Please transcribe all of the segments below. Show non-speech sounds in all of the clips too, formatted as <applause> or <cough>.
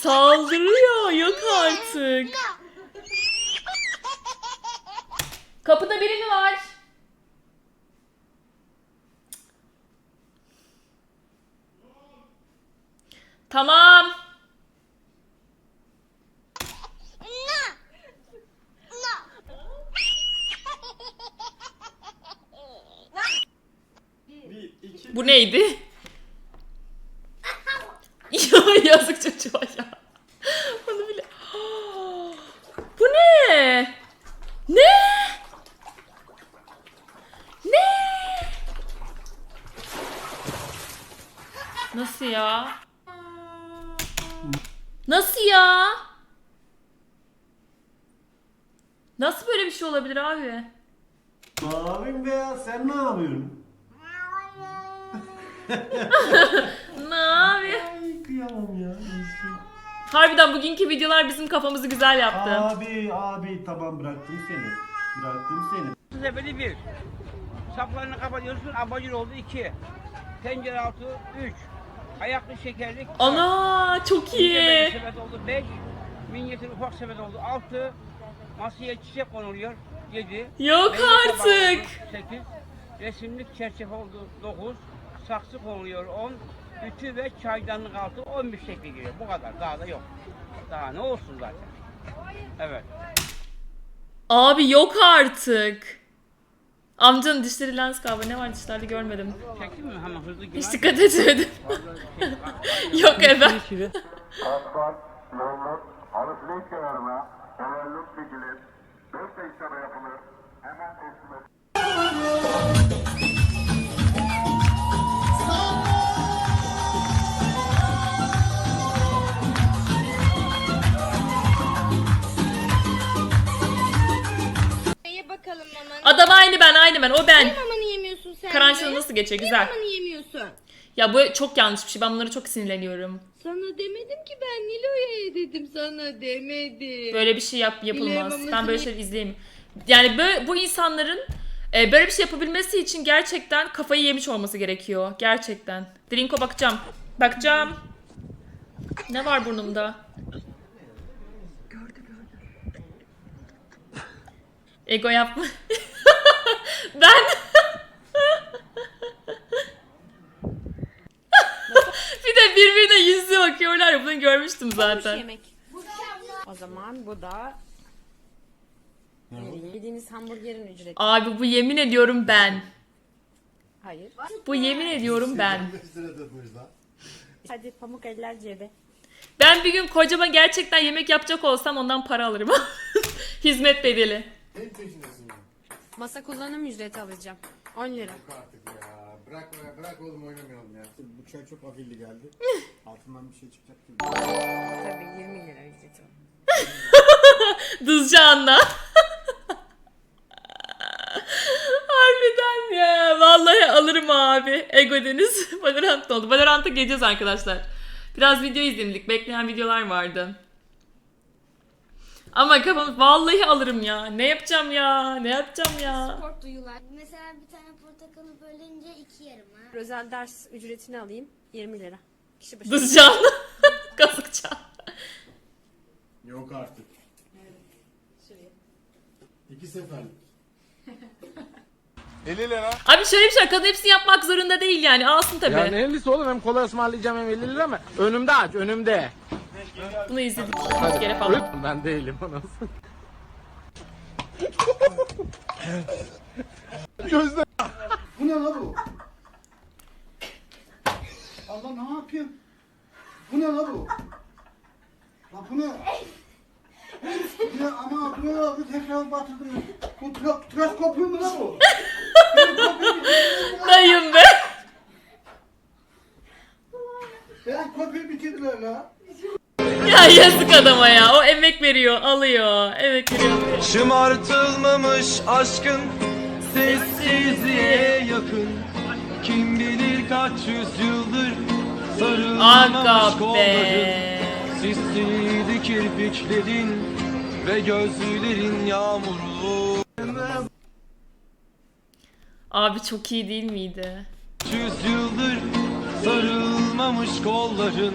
Saldırıyor. Yok artık. Kapıda biri mi var? Tamam. Bu neydi? ya yazık çocuğa ya. Onu bile... Bu ne? Ne? Ne? Nasıl ya? Nasıl ya? Nasıl böyle bir şey olabilir abi? Abim be ya sen ne yapıyorsun? <laughs> Ne abi? Ay kıyamam ya. Harbiden bugünkü videolar bizim kafamızı güzel yaptı. Abi abi tamam bıraktım seni. Bıraktım seni. Sebeli bir. Saplarını kapatıyorsun, abajur oldu iki. Tencere altı üç. Ayaklı şekerlik. Ana çok iyi. sepet oldu beş. Minyatür ufak sepet oldu altı. Masaya çiçek konuluyor yedi. Yok Meyve tabağı artık. oldu, Sekiz. Resimlik çerçeve oldu dokuz. Saksı konuluyor on. Ütü ve çaydanlık altı on bir şekli giriyor. Bu kadar. Daha da yok. Daha ne olsun zaten. Evet. Abi yok artık. Amcanın dişleri lens kaybı. Ne var dişlerde görmedim. Çektin mi? Hemen hızlı. Hiç dikkat etmedim. Şey- yok efendim. Asfalt, yolluk, alışveriş kenarına, temerlük çekilir, 5 dakikada yapılır, hemen teslim edilir. Aynı ben aynı ben o ben. Mamanı yemiyorsun sen Karantina nasıl geçiyor güzel. mamanı yemiyorsun? Ya bu çok yanlış bir şey. Ben bunlara çok sinirleniyorum. Sana demedim ki ben Nilo'ya ye dedim sana demedim. Böyle bir şey yap yapılmaz. Ben böyle şeyler izleyeyim. Yani böyle, bu insanların e, böyle bir şey yapabilmesi için gerçekten kafayı yemiş olması gerekiyor. Gerçekten. Drinko bakacağım. Bakacağım. Ne var burnumda? Ego yapma. <laughs> ben <laughs> bir de birbirine yüzü bakıyorlar ya bunu görmüştüm zaten. yemek. O zaman bu da yediğiniz hamburgerin ücreti. Abi bu yemin ediyorum ben. Hayır. Bu yemin ediyorum ben. Hadi pamuk eller cebe. Ben bir gün kocama gerçekten yemek yapacak olsam ondan para alırım. <laughs> Hizmet bedeli. Masa kullanım ücreti alacağım. 10 lira. artık ya. Bırak bırak oğlum oynamayalım ya. Bu çay çok afilli geldi. <laughs> Altından bir şey çıkacak gibi. Tabii 20 lira ücreti. <laughs> Dızcı anla. <laughs> Harbiden ya. Vallahi alırım abi. Ego Deniz. Valorant oldu. Valorant'a geleceğiz arkadaşlar. Biraz video izledik. Bekleyen videolar vardı. Ama kafam vallahi alırım ya. Ne yapacağım ya? Ne yapacağım ya? Spor duyular. Mesela bir tane portakalı bölünce iki yarım ha. Özel ders ücretini alayım. 20 lira. Kişi başı. Dızcı anla. <laughs> Kazıkça. Yok artık. İki seferlik. <laughs> 50 lira. Abi şöyle bir şey. Kadın hepsini yapmak zorunda değil yani. Alsın tabii. Ya ne 50'si oğlum hem kola ısmarlayacağım hem 50 lira mı? Önümde aç önümde. Bunu izledik bir kere falan. Ben değilim anasını. Gözde. Bu ne la bu? Allah ne yapıyorsun? Bu ne la bu? La bu ne? Ya ama bu ne la bu tekrar batırdın. Bu tra- tıraş kopuyor mu la bu? Dayım be. Benim kopyayı bitirdiler la. Ya yazık adama ya. O emek veriyor, alıyor. Emek veriyor. Şımartılmamış aşkın sessizliğe yakın Kim bilir kaç yüzyıldır sarılmamış Aga kolların be. Sisliydi kirpiklerin ve gözlerin yağmurlu Abi çok iyi değil miydi? Yüzyıldır sarılmamış kolların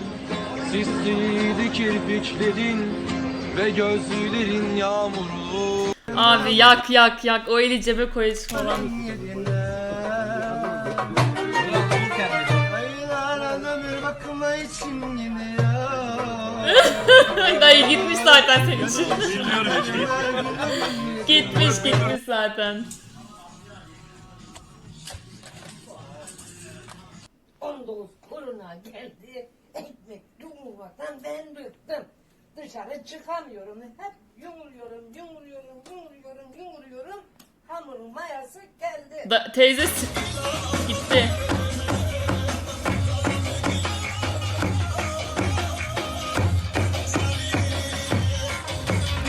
Sisliydi kirpiklerin ve gözlerin yağmuru Abi yak yak yak. O eli cebe yine ya. <laughs> Dayı gitmiş zaten senin için. <laughs> Gitmiş gitmiş zaten. 19 kuruna geldi. Ekmek yumurmaktan ben bıktım. Dışarı çıkamıyorum. Hep yumuluyorum, yumuluyorum, yumuluyorum, yumuluyorum. Hamurun mayası geldi. Da, teyze gitti.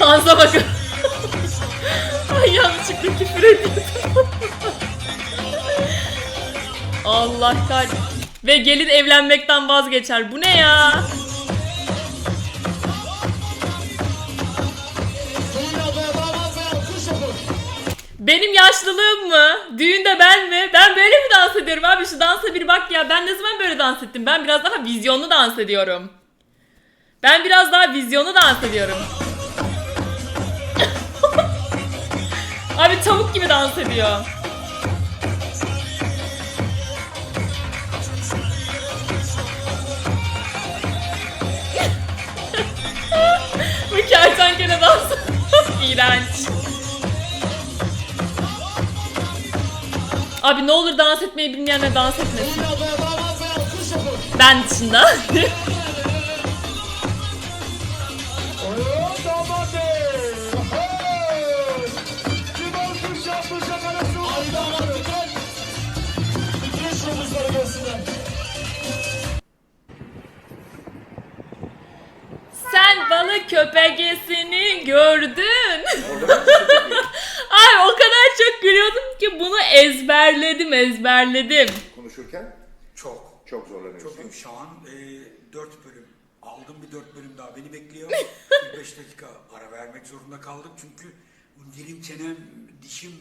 Dansa bakın. <laughs> Ay yanlışlıkla küfür ediyordum. <laughs> Allah kahretsin. Ve gelin evlenmekten vazgeçer. Bu ne ya? Benim yaşlılığım mı? Düğünde ben mi? Ben böyle mi dans ediyorum abi? Şu dansa bir bak ya. Ben ne zaman böyle dans ettim? Ben biraz daha vizyonlu dans ediyorum. Ben biraz daha vizyonlu dans ediyorum. <laughs> abi tavuk gibi dans ediyor. <laughs> Bu kertenkele dansı. <laughs> İğrenç. Abi ne olur dans etmeyi bilmeyenler dans etmesin. Ben dışında. <laughs> Sen balık köpegesini gördün. <laughs> Ay o kadar çok gülüyordum ki bunu ezberledim ezberledim. Konuşurken Çok. çok zorlanıyorsun. Çok şu an e, 4 bölüm. Aldım bir 4 bölüm daha beni bekliyor. <laughs> 45 dakika ara vermek zorunda kaldım çünkü dilim çenem dişim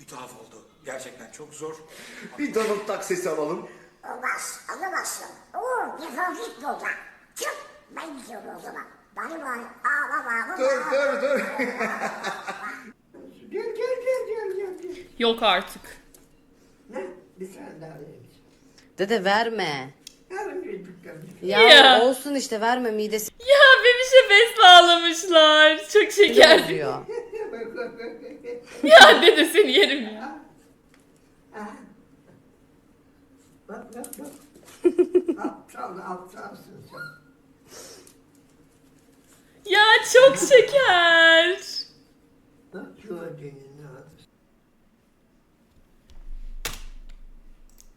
bir tuhaf oldu. Gerçekten çok zor. Bir Donald Duck sesi alalım. Olmaz, alamazsın. Oo, defol git buradan. Çık, ben gidiyorum o zaman. Bana bak, ağlama, ağlama. Dur dur dur. <laughs> Yok artık. Ne? Bir tane daha vereyim. Dede verme. Yarın bir dükkan. Ya, Ya. olsun işte verme midesi Ya bebişe bez bağlamışlar. Çok şeker. bozuyor. <laughs> ya dede seni yerim ya. Bak bak bak. <laughs> aptal aptalsın sen. Ya çok şeker. Bak.